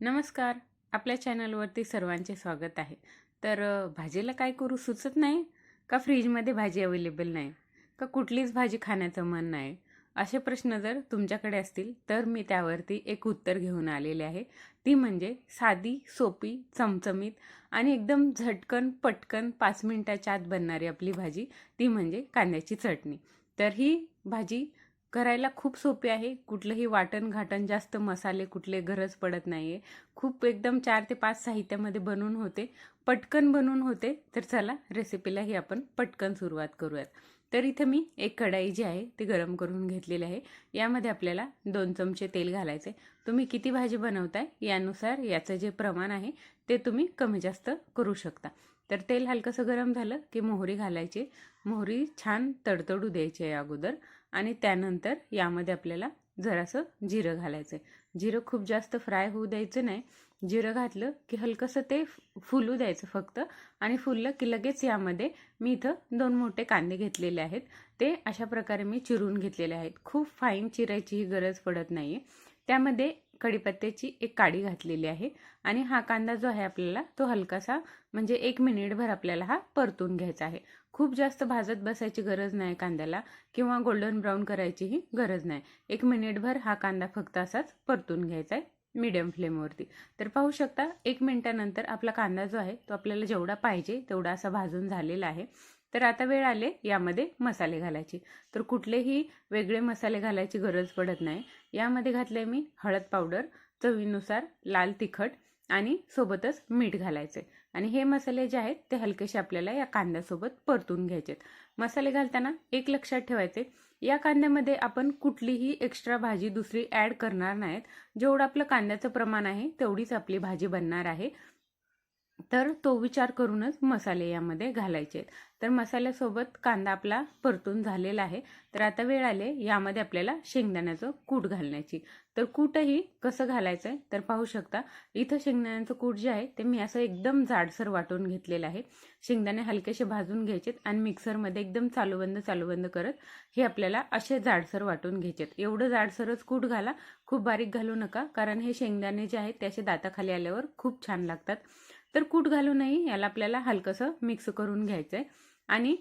नमस्कार. आपल्या चॅनलवरती सर्वांचे स्वागत आहे. तर भाजीला काय करू सुचत नाही? का फ्रीजमध्ये भाजी अवेलेबल नाही? का कुठलीच भाजी खाण्याचं मन नाही? असे प्रश्न जर तुमच्याकडे असतील तर मी त्यावरती एक उत्तर घेऊन आलेले आहे. ती म्हणजे साधी सोपी चमचमीत आणि एकदम झटकन पटकन पाच मिनटाच्या आत बनणारी आपली भाजी ती म्हणजे कांद्याची चटणी. तर ही भाजी करायला खूप सोपी आहे. कुठलंही वाटण घाटण जास्त मसाले कुठले गरज पडत नाही आहे खूप एकदम चार ते पाच साहित्यामध्ये बनवून होते. पटकन बनवून होते. तर चला रेसिपीलाही आपण पटकन सुरुवात करूयात. तर इथं मी एक कढाई जी आहे ती गरम करून घेतलेली आहे. यामध्ये आपल्याला दोन चमचे तेल घालायचे. तुम्ही किती भाजी बनवताय यानुसार याचं जे प्रमाण आहे ते तुम्ही कमी जास्त करू शकता. तर तेल हलकंसं गरम झालं की मोहरी घालायची. मोहरी छान तडतडू द्यायची आहे अगोदर. आणि त्यानंतर यामध्ये आपल्याला जरासं जिरं घालायचं आहे जिरं खूप जास्त फ्राय होऊ द्यायचं नाही. जिरं घातलं की हलकंसं ते फुलू द्यायचं फक्त. आणि फुललं की लगेच यामध्ये मी इथं दोन मोठे कांदे घेतलेले आहेत. ते अशा प्रकारे मी चिरून घेतलेले आहेत. खूप फाईन चिरायचीही गरज पडत नाही आहे त्यामध्ये कढीपत्त्याची एक काडी घातलेली आहे. आणि हा कांदा जो आहे आपल्याला तो हलकासा म्हणजे एक मिनिटभर आपल्याला हा परतून घ्यायचा आहे. खूप जास्त भाजत बसायची गरज नाही कांद्याला किंवा गोल्डन ब्राऊन करायचीही गरज नाही. एक मिनिटभर हा कांदा फक्त असाच परतून घ्यायचा आहे मीडियम फ्लेमवरती तर पाहू शकता एक मिनिटानंतर आपला कांदा जो आहे तो आपल्याला जेवढा पाहिजे तेवढा असा भाजून झालेला आहे. तर आता वेळ आले यामध्ये मसाले घालायचे. तर कुठलेही वेगळे मसाले घालायची गरज पडत नाही. यामध्ये घातले मी हळद पावडर चवीनुसार लाल तिखट आणि सोबतच मीठ घालायचे आणि हे मसाले जे आहेत ते हलकेसे आपल्याला या कांद्यासोबत परतून घ्यायचेत. मसाले घालताना एक लक्षात ठेवायचे या कांद्यामध्ये आपण कुठलीही एक्स्ट्रा भाजी दुसरी ॲड करणार नाहीत. जेवढं आपलं कांद्याचं प्रमाण आहे तेवढीच आपली भाजी बनणार आहे. तर तो विचार करूनच मसाले यामध्ये घालायचे आहेत. तर मसाल्यासोबत कांदा आपला परतून झालेला आहे. तर आता वेळ आले यामध्ये आपल्याला शेंगदाण्याचं कूट घालण्याची. तर कूटही कसं घालायचं आहे? तर पाहू शकता इथं शेंगदाण्याचं कूट जे आहे ते मी असं एकदम जाडसर वाटून घेतलेलं आहे. शेंगदाणे हलकेसे भाजून घ्यायचेत आणि मिक्सरमध्ये एकदम चालूबंद चालूबंद करत हे आपल्याला असे जाडसर वाटून घ्यायचेत एवढं जाडसरच कूट घाला खूप बारीक घालू नका कारण हे शेंगदाणे जे आहेत ते असे दाताखाली आल्यावर खूप छान लागतात. तर कूट घालूनही याला आपल्याला हलकंसं मिक्स करून घ्यायचं आहे आणि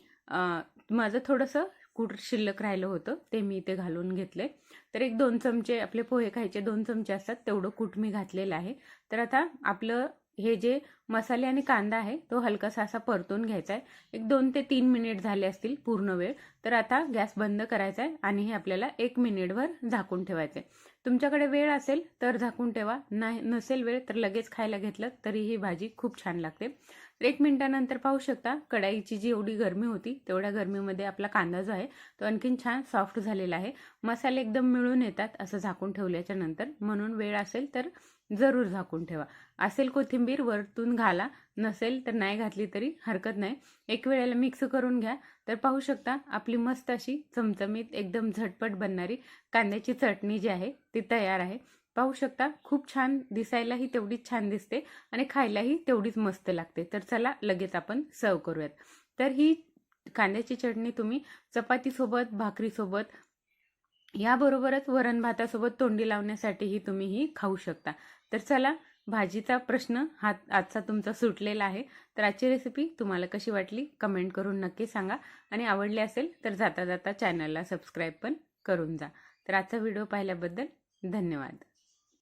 माझं थोडंसं कूट शिल्लक राहिलं होतं ते मी इथे घालून घेतले तर एक दोन चमचे आपले पोहे खायचे दोन चमचे असतात तेवढं कूट मी घातलेलं आहे. तर आता आपलं हे जे मसाले आणि कांदा आहे तो हलकासा असा परतून घ्यायचा आहे एक दोन ते तीन मिनिट झाले असतील पूर्ण वेळ तर आता गॅस बंद करायचा आहे आणि हे आपल्याला एक मिनिटभर झाकून ठेवायचं आहे तुमच्याकडे वेळ असेल तर झाकून ठेवा नाही नसेल वेळ तर लगेच खायला घेतलं तरी ही भाजी खूप छान लागते. एक मिनिटानंतर पाहू शकता कढाईची जी एवढी गरमी होती तेवढ्या गरमीमध्ये आपला कांदा जो आहे तो आणखीन छान सॉफ्ट झालेला आहे. मसाले एकदम मिळून येतात असं झाकून ठेवल्याच्या नंतर म्हणून वेळ असेल तर जरूर झाकून ठेवा. असेल कोथिंबीर वरतून घाला. नसेल तर नाही घातली तरी हरकत नाही. एक वेळेला मिक्स करून घ्या. तर पाहू शकता आपली मस्त अशी चमचमीत एकदम झटपट बनणारी कांद्याची चटणी जी आहे ती तयार आहे. पाहू शकता खूप छान दिसायलाही तेवढीच छान दिसते आणि खायलाही तेवढीच मस्त लागते. तर चला लगेच आपण सर्व करूयात. तर ही कांद्याची चटणी तुम्ही चपातीसोबत भाकरीसोबत याबरोबरच वरण भातासोबत तोंडी लावण्यासाठीही तुम्ही ही खाऊ शकता. तर चला भाजीचा प्रश्न हा आजचा तुमचा सुटलेला आहे. तर आजची रेसिपी तुम्हाला कशी वाटली? कमेंट करून नक्की सांगा. आणि आवडली असेल तर जाता जाता चॅनलला सबस्क्राईब पण करून जा. तर आजचा व्हिडिओ पाहिल्याबद्दल धन्यवाद.